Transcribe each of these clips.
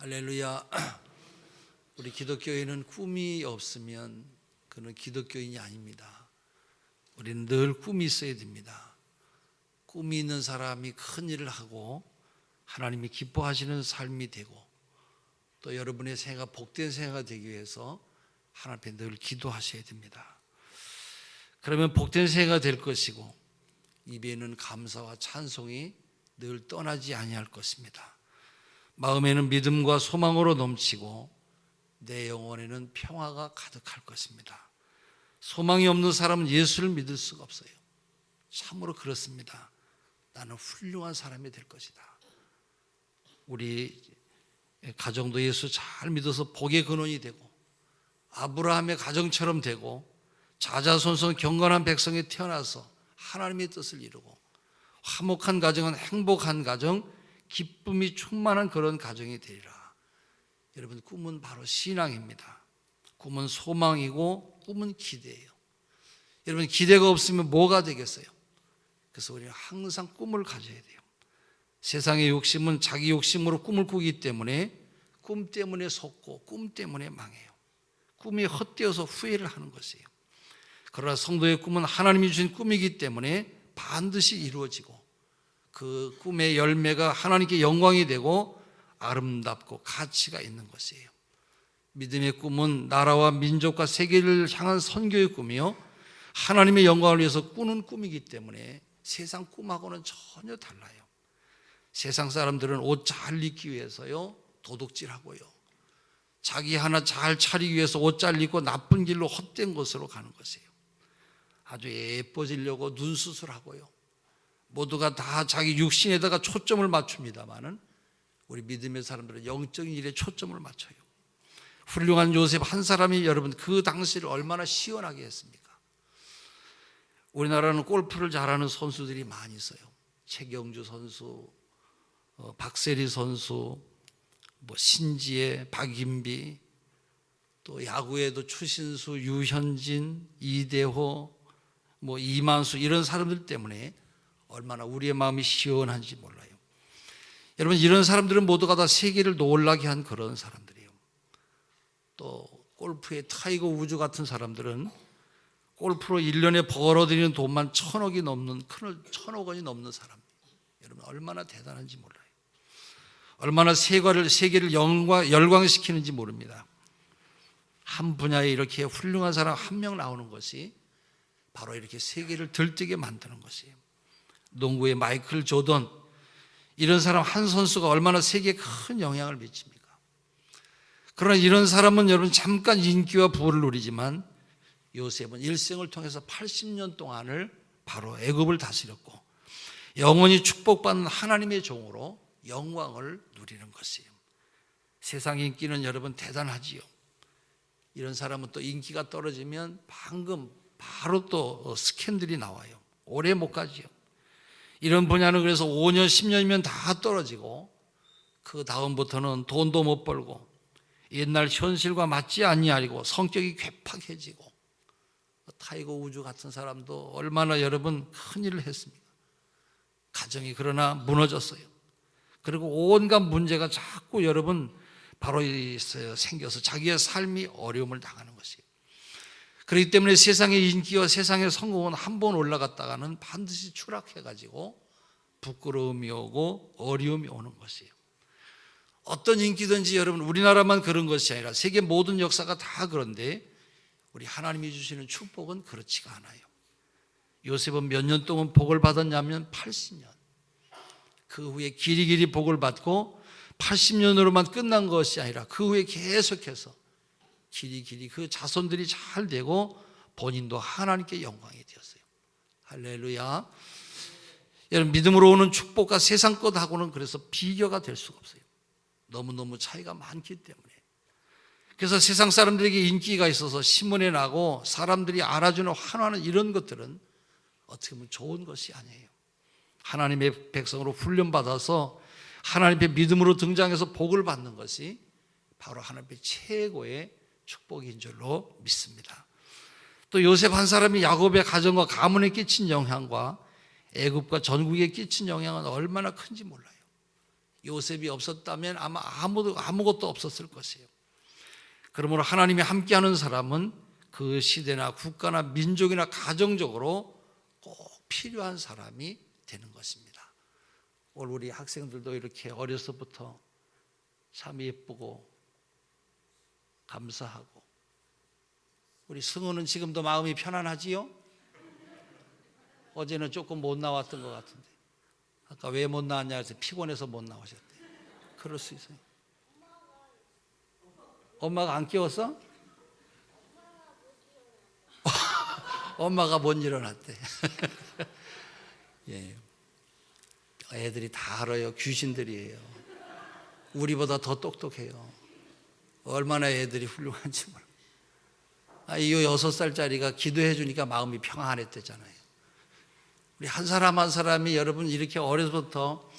할렐루야. 우리 기독교인은 꿈이 없으면 그는 기독교인이 아닙니다. 우리는 늘 꿈이 있어야 됩니다. 꿈이 있는 사람이 큰 일을 하고 하나님이 기뻐하시는 삶이 되고 또 여러분의 생애가 복된 생애가 되기 위해서 하나님 앞에 늘 기도하셔야 됩니다. 그러면 복된 생애가 될 것이고 입에는 감사와 찬송이 늘 떠나지 아니할 것입니다. 마음에는 믿음과 소망으로 넘치고 내 영혼에는 평화가 가득할 것입니다. 소망이 없는 사람은 예수를 믿을 수가 없어요. 참으로 그렇습니다. 나는 훌륭한 사람이 될 것이다. 우리 가정도 예수 잘 믿어서 복의 근원이 되고 아브라함의 가정처럼 되고 자자손손 경건한 백성이 태어나서 하나님의 뜻을 이루고 화목한 가정은 행복한 가정, 기쁨이 충만한 그런 가정이 되리라. 여러분 꿈은 바로 신앙입니다. 꿈은 소망이고 꿈은 기대예요. 여러분 기대가 없으면 뭐가 되겠어요? 그래서 우리는 항상 꿈을 가져야 돼요. 세상의 욕심은 자기 욕심으로 꿈을 꾸기 때문에 꿈 때문에 속고 꿈 때문에 망해요. 꿈이 헛되어서 후회를 하는 것이에요. 그러나 성도의 꿈은 하나님이 주신 꿈이기 때문에 반드시 이루어지고 그 꿈의 열매가 하나님께 영광이 되고 아름답고 가치가 있는 것이에요. 믿음의 꿈은 나라와 민족과 세계를 향한 선교의 꿈이요. 하나님의 영광을 위해서 꾸는 꿈이기 때문에 세상 꿈하고는 전혀 달라요. 세상 사람들은 옷 잘 입기 위해서요. 도둑질하고요. 자기 하나 잘 차리기 위해서 옷 잘 입고 나쁜 길로 헛된 곳으로 가는 것이에요. 아주 예뻐지려고 눈 수술하고요. 모두가 다 자기 육신에다가 초점을 맞춥니다만은 우리 믿음의 사람들은 영적인 일에 초점을 맞춰요. 훌륭한 요셉 한 사람이 여러분 그 당시를 얼마나 시원하게 했습니까? 우리나라는 골프를 잘하는 선수들이 많이 있어요. 최경주 선수, 어, 박세리 선수, 뭐 신지혜, 박인비, 또 야구에도 추신수, 유현진, 이대호, 뭐 이만수 이런 사람들 때문에 얼마나 우리의 마음이 시원한지 몰라요. 여러분 이런 사람들은 모두가 다 세계를 놀라게 한 그런 사람들이에요. 또 골프의 타이거 우주 같은 사람들은 골프로 1년에 벌어들이는 돈만 천억이 넘는 큰 천억 원이 넘는 사람. 여러분 얼마나 대단한지 몰라요. 얼마나 세계를 세계를 영광 열광시키는지 모릅니다. 한 분야에 이렇게 훌륭한 사람 한 명 나오는 것이 바로 이렇게 세계를 들뜨게 만드는 것이에요. 농구의 마이클 조던 이런 사람 한 선수가 얼마나 세계에 큰 영향을 미칩니까? 그러나 이런 사람은 여러분 잠깐 인기와 부를 누리지만 요셉은 일생을 통해서 80년 동안을 바로 애굽을 다스렸고 영원히 축복받는 하나님의 종으로 영광을 누리는 것이에요. 세상 인기는 여러분 대단하지요. 이런 사람은 또 인기가 떨어지면 방금 바로 또 스캔들이 나와요. 오래 못 가지요. 이런 분야는 그래서 5년, 10년이면 다 떨어지고 그 다음부터는 돈도 못 벌고 옛날 현실과 맞지 아니하고 성격이 괴팍해지고 타이거 우주 같은 사람도 얼마나 여러분 큰 일을 했습니까? 가정이 그러나 무너졌어요. 그리고 온갖 문제가 자꾸 여러분 바로 있어요. 생겨서 자기의 삶이 어려움을 당하는 것이에요. 그렇기 때문에 세상의 인기와 세상의 성공은 한 번 올라갔다가는 반드시 추락해가지고 부끄러움이 오고 어려움이 오는 것이에요. 어떤 인기든지 여러분 우리나라만 그런 것이 아니라 세계 모든 역사가 다 그런데 우리 하나님이 주시는 축복은 그렇지가 않아요. 요셉은 몇 년 동안 복을 받았냐면 80년. 그 후에 길이 길이 복을 받고 80년으로만 끝난 것이 아니라 그 후에 계속해서 길이 길이 그 자손들이 잘 되고 본인도 하나님께 영광이 되었어요. 할렐루야. 여러분 믿음으로 오는 축복과 세상 것하고는 그래서 비교가 될 수가 없어요. 너무너무 차이가 많기 때문에. 그래서 세상 사람들에게 인기가 있어서 신문에 나고 사람들이 알아주는 환호하는 이런 것들은 어떻게 보면 좋은 것이 아니에요. 하나님의 백성으로 훈련받아서 하나님의 믿음으로 등장해서 복을 받는 것이 바로 하나님의 최고의 축복인 줄로 믿습니다. 또 요셉 한 사람이 야곱의 가정과 가문에 끼친 영향과 애굽과 전국에 끼친 영향은 얼마나 큰지 몰라요. 요셉이 없었다면 아마 아무도 아무것도 없었을 것이에요. 그러므로 하나님이 함께하는 사람은 그 시대나 국가나 민족이나 가정적으로 꼭 필요한 사람이 되는 것입니다. 오늘 우리 학생들도 이렇게 어려서부터 참 예쁘고 감사하고 우리 승우는 지금도 마음이 편안하지요? 어제는 조금 못 나왔던 것 같은데 아까 왜 못 나왔냐 해서 피곤해서 못 나오셨대. 그럴 수 있어요. 엄마가 안 깨웠어? 엄마가 못 일어났대. 예. 애들이 다 알아요. 귀신들이에요. 우리보다 더 똑똑해요. 얼마나 애들이 훌륭한지 몰라. 아, 이 여섯 살짜리가 기도해 주니까 마음이 평안했대잖아요. 우리 한 사람 한 사람이 여러분 이렇게 어려서부터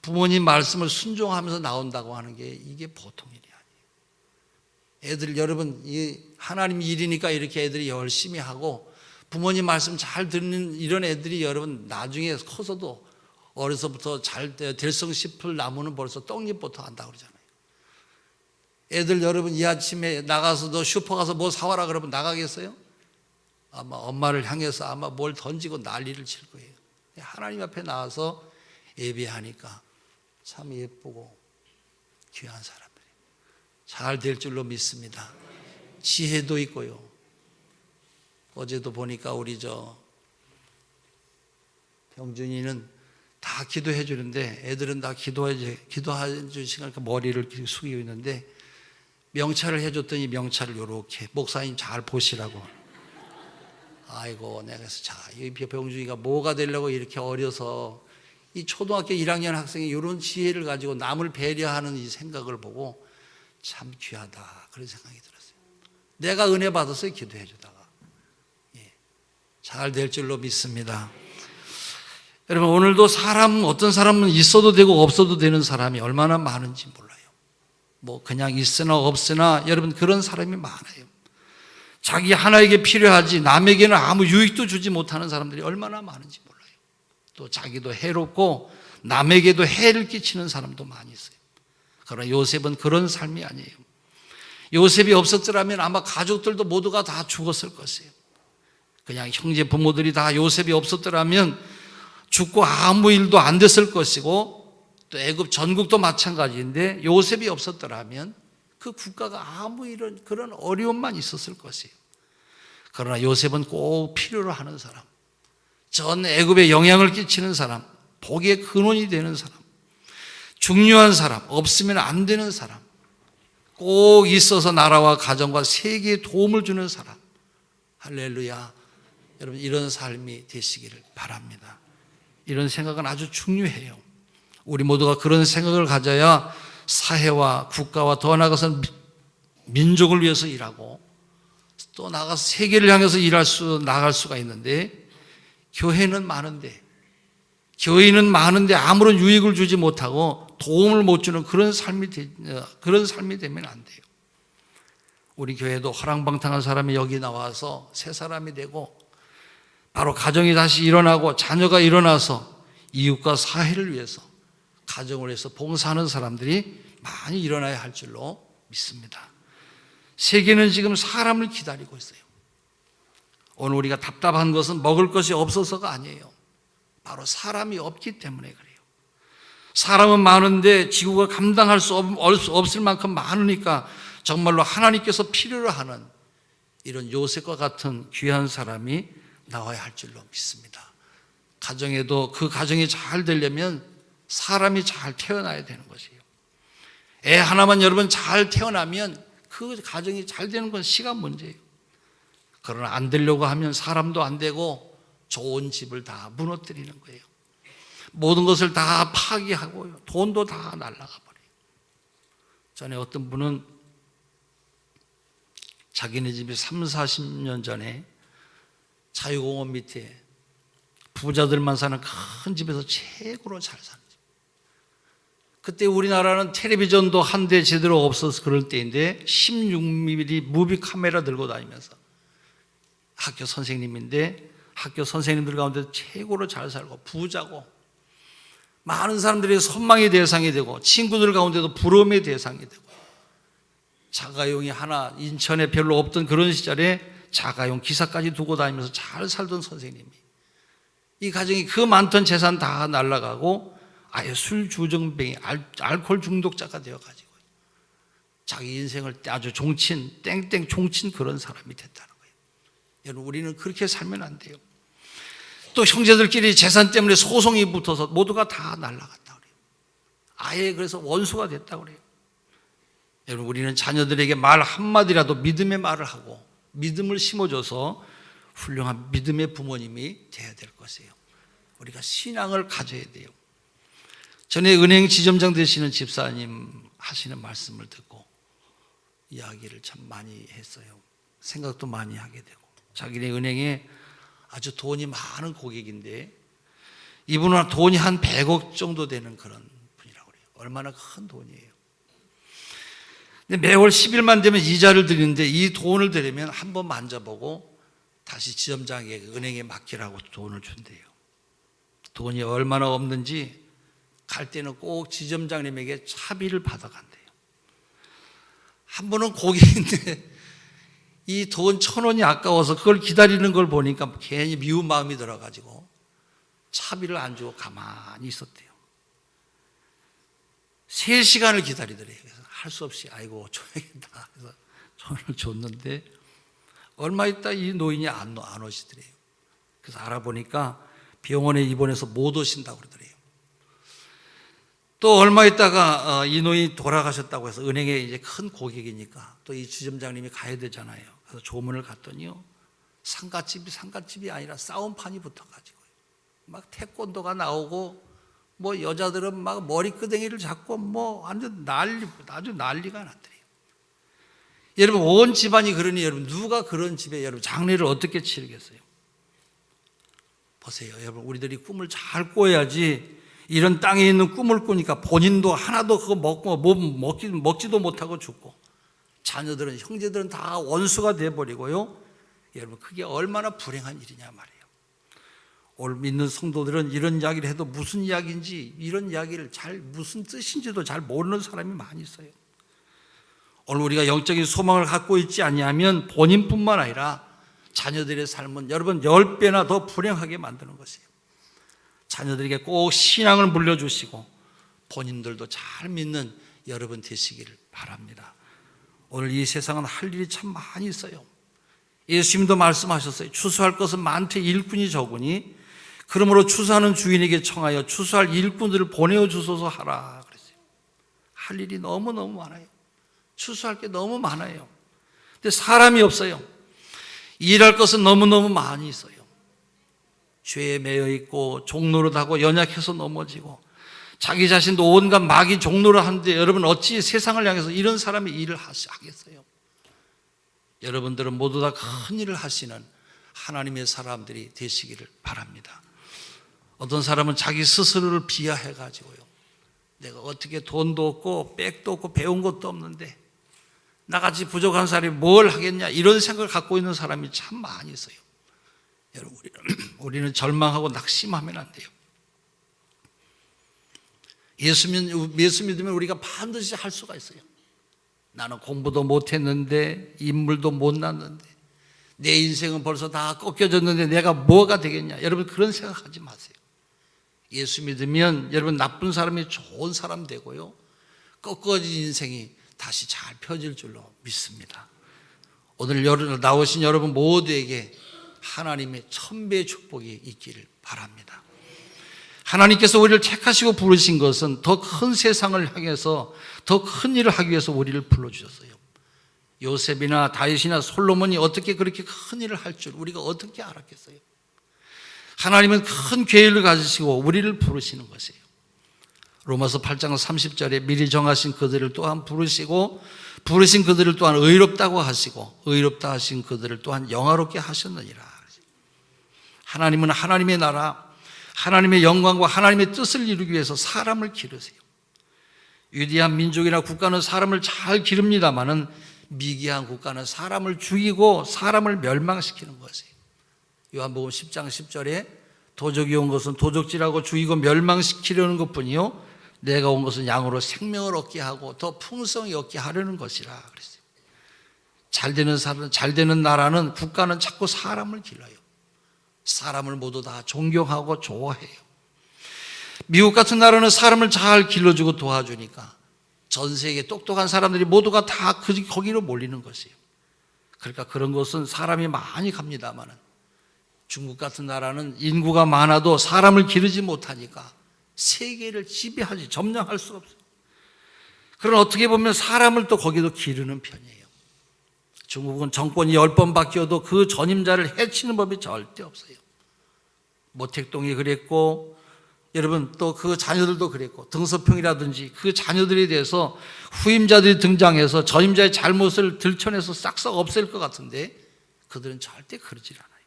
부모님 말씀을 순종하면서 나온다고 하는 게 이게 보통 일이 아니에요. 애들 여러분 이 하나님 일이니까 이렇게 애들이 열심히 하고 부모님 말씀 잘 듣는 이런 애들이 여러분 나중에 커서도 어려서부터 잘 될성 씹을 나무는 벌써 떡잎부터 한다 그러잖아요. 애들 여러분 이 아침에 나가서도 슈퍼 가서 뭐 사와라 그러면 나가겠어요? 아마 엄마를 향해서 아마 뭘 던지고 난리를 칠 거예요. 하나님 앞에 나와서 예배하니까 참 예쁘고 귀한 사람들이 잘 될 줄로 믿습니다. 지혜도 있고요. 어제도 보니까 우리 저 병준이는 다 기도해 주는데 애들은 다 기도해 기도해 주시니까 머리를 숙이고 있는데 명찰을 해줬더니 명찰을 이렇게 목사님 잘 보시라고. 아이고 내가 그래서 자이 병준이가 뭐가 되려고 이렇게 어려서 이 초등학교 1학년 학생이 이런 지혜를 가지고 남을 배려하는 이 생각을 보고 참 귀하다 그런 생각이 들었어요. 내가 은혜 받았어요 기도해 주다가 예. 잘될 줄로 믿습니다. 여러분 오늘도 사람 어떤 사람은 있어도 되고 없어도 되는 사람이 얼마나 많은지 몰라요. 뭐 그냥 있으나 없으나 여러분 그런 사람이 많아요. 자기 하나에게 필요하지 남에게는 아무 유익도 주지 못하는 사람들이 얼마나 많은지 몰라요. 또 자기도 해롭고 남에게도 해를 끼치는 사람도 많이 있어요. 그러나 요셉은 그런 삶이 아니에요. 요셉이 없었더라면 아마 가족들도 모두가 다 죽었을 것이에요. 그냥 형제 부모들이 다 요셉이 없었더라면 죽고 아무 일도 안 됐을 것이고 또 애굽 전국도 마찬가지인데 요셉이 없었더라면 그 국가가 아무 이런 그런 어려움만 있었을 것이에요. 그러나 요셉은 꼭 필요로 하는 사람, 전 애굽에 영향을 끼치는 사람, 복의 근원이 되는 사람, 중요한 사람, 없으면 안 되는 사람, 꼭 있어서 나라와 가정과 세계에 도움을 주는 사람. 할렐루야. 여러분 이런 삶이 되시기를 바랍니다. 이런 생각은 아주 중요해요. 우리 모두가 그런 생각을 가져야 사회와 국가와 더 나아가서 민족을 위해서 일하고 또 나가서 세계를 향해서 일할 수 나갈 수가 있는데 교회는 많은데 교회는 많은데 아무런 유익을 주지 못하고 도움을 못 주는 그런 삶이 되, 그런 삶이 되면 안 돼요. 우리 교회도 허랑방탕한 사람이 여기 나와서 새 사람이 되고 바로 가정이 다시 일어나고 자녀가 일어나서 이웃과 사회를 위해서 가정을 위해서 봉사하는 사람들이 많이 일어나야 할 줄로 믿습니다. 세계는 지금 사람을 기다리고 있어요. 오늘 우리가 답답한 것은 먹을 것이 없어서가 아니에요. 바로 사람이 없기 때문에 그래요. 사람은 많은데 지구가 감당할 수 없을 만큼 많으니까 정말로 하나님께서 필요로 하는 이런 요셉과 같은 귀한 사람이 나와야 할 줄로 믿습니다. 가정에도 그 가정이 잘 되려면 사람이 잘 태어나야 되는 것이에요. 애 하나만 여러분 잘 태어나면 그 가정이 잘 되는 건 시간 문제예요. 그러나 안 되려고 하면 사람도 안 되고 좋은 집을 다 무너뜨리는 거예요. 모든 것을 다 파기하고요. 돈도 다 날라가 버려요. 전에 어떤 분은 자기네 집이 3, 40년 전에 자유공원 밑에 부자들만 사는 큰 집에서 최고로 잘 사는 집. 그때 우리나라는 텔레비전도 한 대 제대로 없어서 그럴 때인데 16mm 무비 카메라 들고 다니면서 학교 선생님인데 학교 선생님들 가운데 최고로 잘 살고 부자고 많은 사람들의 선망의 대상이 되고 친구들 가운데도 부러움의 대상이 되고 자가용이 하나 인천에 별로 없던 그런 시절에 자가용 기사까지 두고 다니면서 잘 살던 선생님이 이 가정이 그 많던 재산 다 날라가고 아예 술 주정뱅이 알, 알코올 중독자가 되어가지고 자기 인생을 아주 종친 땡땡 종친 그런 사람이 됐다는 거예요. 여러분 우리는 그렇게 살면 안 돼요. 또 형제들끼리 재산 때문에 소송이 붙어서 모두가 다 날라갔다 그래요. 아예 그래서 원수가 됐다 그래요. 여러분 우리는 자녀들에게 말 한마디라도 믿음의 말을 하고 믿음을 심어줘서 훌륭한 믿음의 부모님이 돼야 될 것이에요. 우리가 신앙을 가져야 돼요. 전에 은행 지점장 되시는 집사님 하시는 말씀을 듣고 이야기를 참 많이 했어요. 생각도 많이 하게 되고 자기네 은행에 아주 돈이 많은 고객인데 이분은 돈이 한 100억 정도 되는 그런 분이라고 그래요. 얼마나 큰 돈이에요. 근데 매월 10일만 되면 이자를 드리는데 이 돈을 드리면 한 번 만져보고 다시 지점장에게 은행에 맡기라고 돈을 준대요. 돈이 얼마나 없는지 갈 때는 꼭 지점장님에게 차비를 받아간대요. 한 번은 고객인데 이 돈 천 원이 아까워서 그걸 기다리는 걸 보니까 괜히 미운 마음이 들어가지고 차비를 안 주고 가만히 있었대요. 세 시간을 기다리더래요. 그래서 할 수 없이 아이고 줘야겠다. 그래서 천을 줬는데 얼마 있다 이 노인이 안, 안 오시더래요. 그래서 알아보니까 병원에 입원해서 못 오신다고 그러더래요. 또 얼마 있다가 어, 이 노인이 돌아가셨다고 해서 은행에 이제 큰 고객이니까 또이 주점장님이 가야 되잖아요. 그래서 조문을 갔더니요. 상가집이 상가집이 아니라 싸움판이 붙어가지고요. 막 태권도가 나오고 뭐 여자들은 막 머리끄댕이를 잡고 뭐 완전 난리 아주 난리가 났더래요. 여러분 온 집안이 그러니 여러분 누가 그런 집에 여러분 장례를 어떻게 치르겠어요? 보세요, 여러분 우리들이 꿈을 잘 꿔야지 이런 땅에 있는 꿈을 꾸니까 본인도 하나도 그거 먹고 뭐 먹지 먹지도 못하고 죽고 자녀들은 형제들은 다 원수가 돼 버리고요. 여러분 그게 얼마나 불행한 일이냐 말이에요. 오늘 믿는 성도들은 이런 이야기를 해도 무슨 이야기인지 이런 이야기를 잘 무슨 뜻인지도 잘 모르는 사람이 많이 있어요. 오늘 우리가 영적인 소망을 갖고 있지 아니하면 본인뿐만 아니라 자녀들의 삶은 여러분 10배나 더 불행하게 만드는 것이에요. 자녀들에게 꼭 신앙을 물려주시고 본인들도 잘 믿는 여러분 되시기를 바랍니다. 오늘 이 세상은 할 일이 참 많이 있어요. 예수님도 말씀하셨어요. 추수할 것은 많되 일꾼이 적으니 그러므로 추수하는 주인에게 청하여 추수할 일꾼들을 보내어 주소서 하라 그랬어요. 할 일이 너무너무 많아요. 추수할 게 너무 많아요. 근데 사람이 없어요. 일할 것은 너무너무 많이 있어요. 죄에 매여 있고 종노릇하고 연약해서 넘어지고 자기 자신도 온갖 마귀 종노를 하는데 여러분 어찌 세상을 향해서 이런 사람이 일을 하겠어요? 여러분들은 모두 다 큰 일을 하시는 하나님의 사람들이 되시기를 바랍니다. 어떤 사람은 자기 스스로를 비하해 가지고요. 내가 어떻게 돈도 없고 백도 없고 배운 것도 없는데 나같이 부족한 사람이 뭘 하겠냐 이런 생각을 갖고 있는 사람이 참 많이 있어요. 여러분 우리는, 절망하고 낙심하면 안 돼요. 예수 믿으면 우리가 반드시 할 수가 있어요. 나는 공부도 못했는데 인물도 못 났는데 내 인생은 벌써 다 꺾여졌는데 내가 뭐가 되겠냐? 여러분 그런 생각하지 마세요. 예수 믿으면 여러분 나쁜 사람이 좋은 사람 되고요. 꺾어진 인생이 다시 잘 펴질 줄로 믿습니다. 오늘 나오신 여러분 모두에게 하나님의 천배의 축복이 있기를 바랍니다. 하나님께서 우리를 택하시고 부르신 것은 더 큰 세상을 향해서 더 큰 일을 하기 위해서 우리를 불러주셨어요. 요셉이나 다윗이나 솔로몬이 어떻게 그렇게 큰 일을 할 줄 우리가 어떻게 알았겠어요? 하나님은 큰 계획을 가지시고 우리를 부르시는 것이에요. 로마서 8장 30절에 미리 정하신 그들을 또한 부르시고 부르신 그들을 또한 의롭다고 하시고 의롭다 하신 그들을 또한 영화롭게 하셨느니라. 하나님은 하나님의 나라, 하나님의 영광과 하나님의 뜻을 이루기 위해서 사람을 기르세요. 위대한 민족이나 국가는 사람을 잘 기릅니다만은 미개한 국가는 사람을 죽이고 사람을 멸망시키는 것이에요. 요한복음 10장 10절에 도적이 온 것은 도적질하고 죽이고 멸망시키려는 것뿐이요 내가 온 것은 양으로 생명을 얻게 하고 더 풍성히 얻게 하려는 것이라 그랬어요. 잘 되는 사람, 잘 되는 나라는 국가는 자꾸 사람을 길러요. 사람을 모두 다 존경하고 좋아해요. 미국 같은 나라는 사람을 잘 길러주고 도와주니까 전 세계 똑똑한 사람들이 모두가 다 그- 거기로 몰리는 것이에요. 그러니까 그런 것은 사람이 많이 갑니다만은 중국 같은 나라는 인구가 많아도 사람을 기르지 못하니까 세계를 지배하지 점령할 수 없어요. 그런 어떻게 보면 사람을 또 거기도 기르는 편이에요. 중국은 정권이 열 번 바뀌어도 그 전임자를 해치는 법이 절대 없어요. 모택동이 그랬고 여러분 또 그 자녀들도 그랬고 등서평이라든지 그 자녀들에 대해서 후임자들이 등장해서 전임자의 잘못을 들춰내서 싹싹 없앨 것 같은데 그들은 절대 그러질 않아요.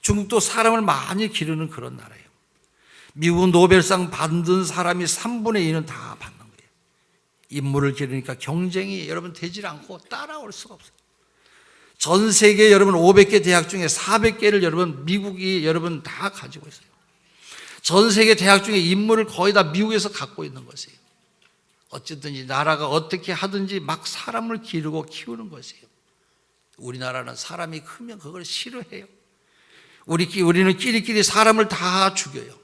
중국도 사람을 많이 기르는 그런 나라예요. 미국 노벨상 받은 사람이 3분의 2는 다 받는 거예요. 인물을 기르니까 경쟁이 여러분 되질 않고 따라올 수가 없어요. 전 세계 여러분 500개 대학 중에 400개를 여러분 미국이 여러분 다 가지고 있어요. 전 세계 대학 중에 인물을 거의 다 미국에서 갖고 있는 것이에요. 어쨌든지 나라가 어떻게 하든지 막 사람을 기르고 키우는 것이에요. 우리나라는 사람이 크면 그걸 싫어해요. 우리 우리는 끼리끼리 사람을 다 죽여요.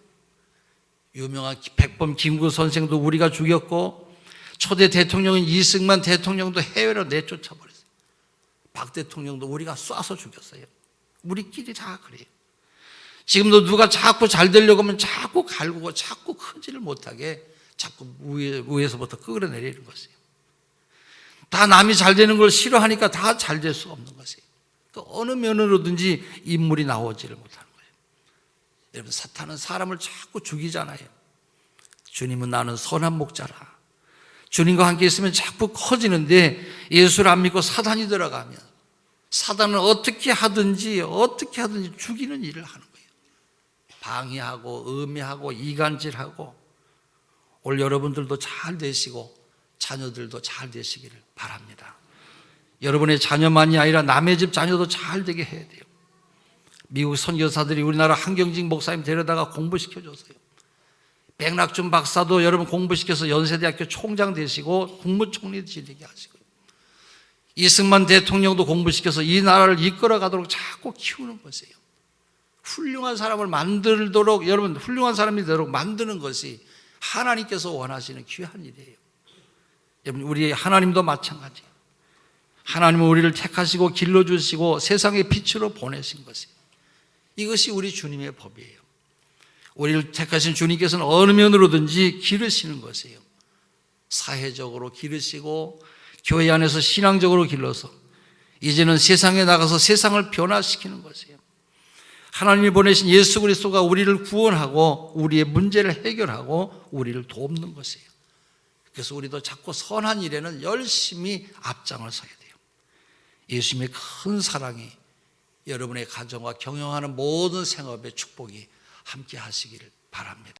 유명한 백범 김구 선생도 우리가 죽였고 초대 대통령인 이승만 대통령도 해외로 내쫓아 버렸어요. 박 대통령도 우리가 쏴서 죽였어요. 우리끼리 다 그래요. 지금도 누가 자꾸 잘 되려고 하면 자꾸 갈구고 자꾸 크지를 못하게 자꾸 위에, 위에 서부터 끌어내리는 것이에요. 다 남이 잘 되는 걸 싫어하니까 다 잘 될 수 없는 것이에요. 그 어느 면으로든지 인물이 나오지를 못하는 거예요. 여러분, 사탄은 사람을 자꾸 죽이잖아요. 주님은 나는 선한 목자라. 주님과 함께 있으면 자꾸 커지는데 예수를 안 믿고 사단이 들어가면 사단은 어떻게 하든지 어떻게 하든지 죽이는 일을 하는 거예요. 방해하고 음해하고 이간질하고 올 여러분들도 잘 되시고 자녀들도 잘 되시기를 바랍니다. 여러분의 자녀만이 아니라 남의 집 자녀도 잘 되게 해야 돼요. 미국 선교사들이 우리나라 한경직 목사님 데려다가 공부시켜 줬어요. 백낙준 박사도 여러분 공부시켜서 연세대학교 총장 되시고 국무총리 지리게 하시고요. 이승만 대통령도 공부시켜서 이 나라를 이끌어 가도록 자꾸 키우는 것이에요. 훌륭한 사람을 만들도록 여러분 훌륭한 사람이 되도록 만드는 것이 하나님께서 원하시는 귀한 일이에요. 여러분 우리 하나님도 마찬가지예요. 하나님은 우리를 택하시고 길러 주시고 세상의 빛으로 보내신 것이에요. 이것이 우리 주님의 법이에요. 우리를 택하신 주님께서는 어느 면으로든지 기르시는 것이에요. 사회적으로 기르시고 교회 안에서 신앙적으로 길러서 이제는 세상에 나가서 세상을 변화시키는 것이에요. 하나님이 보내신 예수 그리스도가 우리를 구원하고 우리의 문제를 해결하고 우리를 돕는 것이에요. 그래서 우리도 자꾸 선한 일에는 열심히 앞장을 서야 돼요. 예수님의 큰 사랑이 여러분의 가정과 경영하는 모든 생업의 축복이 함께 하시기를 바랍니다.